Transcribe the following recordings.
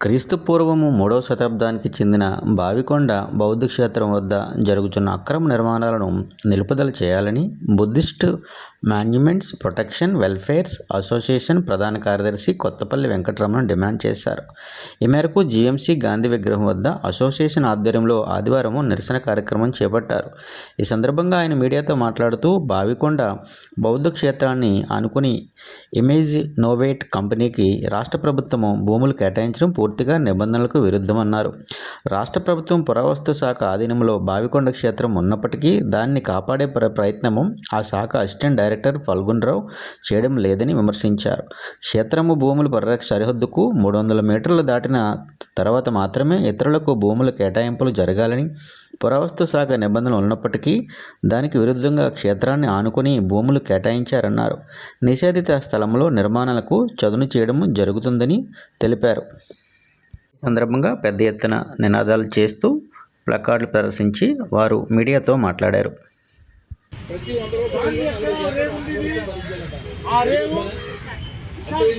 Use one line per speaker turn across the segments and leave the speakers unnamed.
క్రీస్తు పూర్వము మూడవ శతాబ్దానికి చెందిన బావికొండ బౌద్ధ క్షేత్రం వద్ద జరుగుతున్న అక్రమ నిర్మాణాలను నిలుపుదల చేయాలని Buddhist monuments protection welfares association ప్రధాన కార్యదర్శి కొత్తపల్లి వెంకటరమణ డిమాండ్ చేశారు. ఈ మేరకు జీఎంసీ గాంధీ విగ్రహం వద్ద అసోసియేషన్ ఆధ్వర్యంలో ఆదివారం నిరసన కార్యక్రమం చేపట్టారు. ఈ సందర్భంగా ఆయన మీడియాతో మాట్లాడుతూ బావికొండ బౌద్ధ క్షేత్రాన్ని ఆనుకుని ఇమేజ్ నోవేట్ కంపెనీకి రాష్ట్ర ప్రభుత్వము భూములు కేటాయించడం పూర్తిగా నిబంధనలకు విరుద్ధమన్నారు. రాష్ట్ర ప్రభుత్వం పురావస్తు శాఖ ఆధీనంలో బావికొండ క్షేత్రం ఉన్నప్పటికీ దాన్ని కాపాడే ప్ర ప్రయత్నము ఆ శాఖ అసిస్టెంట్ డైరెక్టర్ ఫల్గున్రావు చేయడం లేదని విమర్శించారు. క్షేత్రము భూముల పరిరక్ష సరిహద్దుకు మూడు వందల మీటర్లు దాటిన తర్వాత మాత్రమే ఇతరులకు భూముల కేటాయింపులు జరగాలని పురావస్తు శాఖ నిబంధనలు ఉన్నప్పటికీ దానికి విరుద్ధంగా క్షేత్రాన్ని ఆనుకుని భూములు కేటాయించారన్నారు. నిషేధిత స్థలంలో నిర్మాణాలకు చదును చేయడం జరుగుతుందని తెలిపారు. ఈ సందర్భంగా పెద్ద ఎత్తున నినాదాలు చేస్తూ ప్లకార్డులు ప్రదర్శించి వారు మీడియాతో మాట్లాడారు.
ఆ రేవు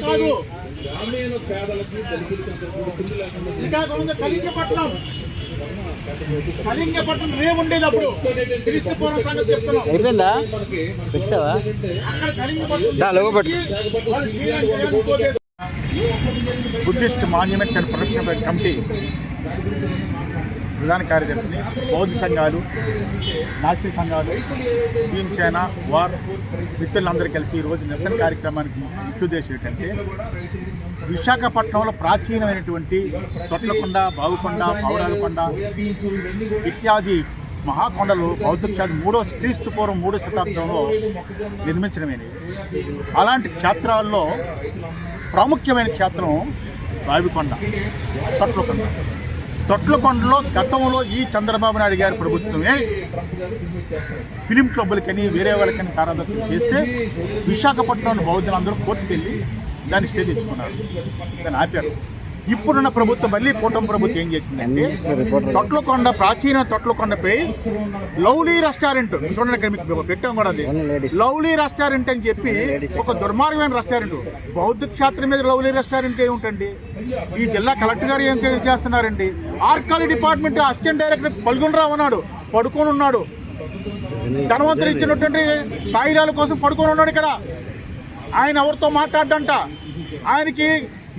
కాదు.
గ్రామీణ పేదలకి
శ్రీకాకుళం కలింగపట్నం రేవు క్రీస్తు పూర్వం సంగతి చెప్తున్నాం.
అయిపోయిందా? పెట్టావా?
Buddhist monuments and protection committee. ప్రధాన కార్యదర్శిని బౌద్ధ సంఘాలు నాస్తి సంఘాలు భీమసేన వార్ మిత్రులందరూ కలిసి ఈరోజు నిరసన కార్యక్రమానికి ముఖ్య ఉద్దేశం ఏంటంటే విశాఖపట్నంలో ప్రాచీనమైనటువంటి తొట్లకొండ బావుకొండ పౌరాలకొండ ఇత్యాది మహాకొండలు బౌద్ధ ఖ్యాతి మూడో క్రీస్తు పూర్వం మూడో శతాబ్దంలో నిర్మించడమైనవి. అలాంటి క్షేత్రాల్లో ప్రాముఖ్యమైన క్షేత్రం బావికొండ తొట్లకొండ. తొట్లకొండలో గతంలో ఈ చంద్రబాబు నాయుడు గారి ప్రభుత్వమే ఫిలిం క్లబ్బులకని వేరే వాళ్ళకని కారాదత్తం చేస్తే విశాఖపట్నంలో బౌద్ధులందరూ కోర్టుకెళ్ళి దాన్ని స్టే తెచ్చుకున్నారు. దాన్ని ఆపారు. ఇప్పుడున్న ప్రభుత్వం మళ్ళీ కూటమి ప్రభుత్వం ఏం చేసిందంటే తొట్లకొండ ప్రాచీన తొట్లకొండపై లవ్లీ రెస్టారెంట్ చూడండి ఇక్కడ మీకు పెట్టాం కూడా అది. లవ్లీ రెస్టారెంట్ అని చెప్పి ఒక దుర్మార్గమైన రెస్టారెంట్. బౌద్ధ క్షేత్రం మీద లవ్లీ రెస్టారెంట్ ఏముంటండి? ఈ జిల్లా కలెక్టర్ గారు ఏం చేస్తున్నారండి? ఆర్కాలి డిపార్ట్మెంట్ అసిస్టెంట్ డైరెక్టర్ పల్గొనరావు ఉన్నాడు పడుకొని ఉన్నాడు. ధనవంతులు ఇచ్చినటువంటి తాయిరాల కోసం పడుకొని ఉన్నాడు ఇక్కడ. ఆయన ఎవరితో మాట్లాడంట ఆయనకి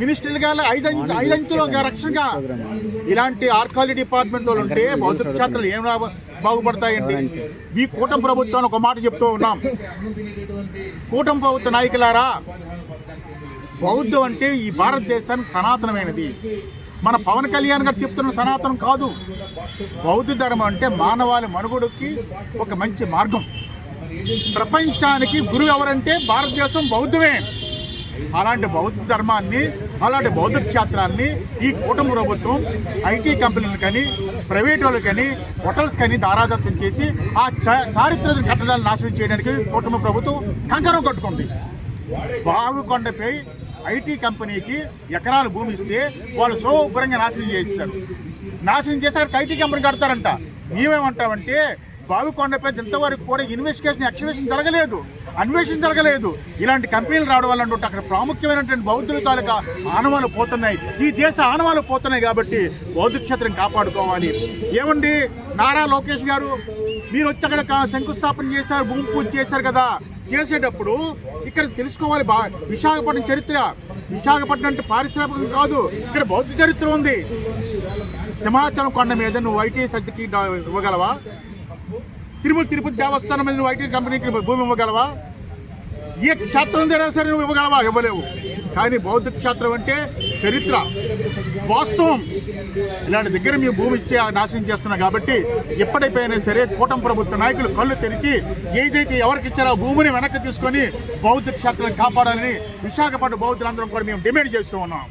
మినిస్టర్లు గారు ఐదు ఐదు అంచులో రక్షణగా ఇలాంటి ఆర్కాలజీ డిపార్ట్మెంట్ వాళ్ళు ఉంటే బౌద్ధ క్షేత్రాలు ఏం బాగుపడతాయండి. ఈ కూటమి ప్రభుత్వాన్ని ఒక మాట చెప్తూ ఉన్నాం. కూటమి ప్రభుత్వ నాయకులారా బౌద్ధం అంటే ఈ భారతదేశానికి సనాతనమైనది. మన పవన్ కళ్యాణ్ గారు చెప్తున్న సనాతనం కాదు. బౌద్ధ ధర్మం అంటే మానవాళి మనుగడకి ఒక మంచి మార్గం. ప్రపంచానికి గురువు ఎవరంటే భారతదేశం బౌద్ధమే. అలాంటి బౌద్ధ ధర్మాన్ని అలాంటి బౌద్ధ క్షేత్రాన్ని ఈ కూటమి ప్రభుత్వం ఐటీ కంపెనీలు కానీ ప్రైవేట్ వాళ్ళు కానీ హోటల్స్ కానీ దారాదత్తం చేసి ఆ చారిత్రక కట్టడాలను నాశనం చేయడానికి కూటమి ప్రభుత్వం కంకరం కట్టుకుంది. బావికొండపై ఐటీ కంపెనీకి ఎకరాల భూమి ఇస్తే వాళ్ళు శుభ్రంగా నాశనం చేస్తారు నాశనం చేసి ఐటీ కంపెనీ కడతారంట. మేమేమంటామంటే బావికొండపై ఇంతవరకు కూడా ఇన్వెస్టిగేషన్ ఎక్స్వేషన్ జరగలేదు. అన్వేషణ జరగలేదు. ఇలాంటి కంపెనీలు రావడం వల్ల అక్కడ ప్రాముఖ్యమైనటువంటి బౌద్ధుల తాలూకా ఆనవాలు పోతున్నాయి. ఈ దేశ ఆనవాలు పోతున్నాయి కాబట్టి బౌద్ధ క్షేత్రం కాపాడుకోవాలి. ఏమండి? నారా లోకేష్ గారు మీరు వచ్చి అక్కడ శంకుస్థాపన చేశారు భూమి పూజ చేశారు కదా. చేసేటప్పుడు ఇక్కడ తెలుసుకోవాలి బా విశాఖపట్నం చరిత్ర. విశాఖపట్నం అంటే పారిశ్రామికం కాదు ఇక్కడ బౌద్ధ చరిత్ర ఉంది. సింహాచలం కొండ మీద నువ్వు ఐటీ సర్జకి ఇవ్వగలవా? తిరుమల తిరుపతి దేవస్థానం మీద నువ్వు ఐటీ కంపెనీకి భూమి ఇవ్వగలవా? ఏ క్షేత్రం దగ్గర సరే నువ్వు ఇవ్వగలవా? ఇవ్వలేవు. కానీ బౌద్ధ క్షేత్రం అంటే చరిత్ర వాస్తవం. ఇలాంటి దగ్గర మేము భూమి ఇచ్చే నాశనం చేస్తున్నాం కాబట్టి ఎప్పటికైనా సరే కూటమి ప్రభుత్వ నాయకులు కళ్ళు తెరిచి ఏదైతే ఎవరికి ఇచ్చారో భూమిని వెనక్కి తీసుకొని బౌద్ధ క్షేత్రాన్ని కాపాడాలని విశాఖపట్నం బౌద్ధులందరం కూడా మేము డిమాండ్ చేస్తూ ఉన్నాం.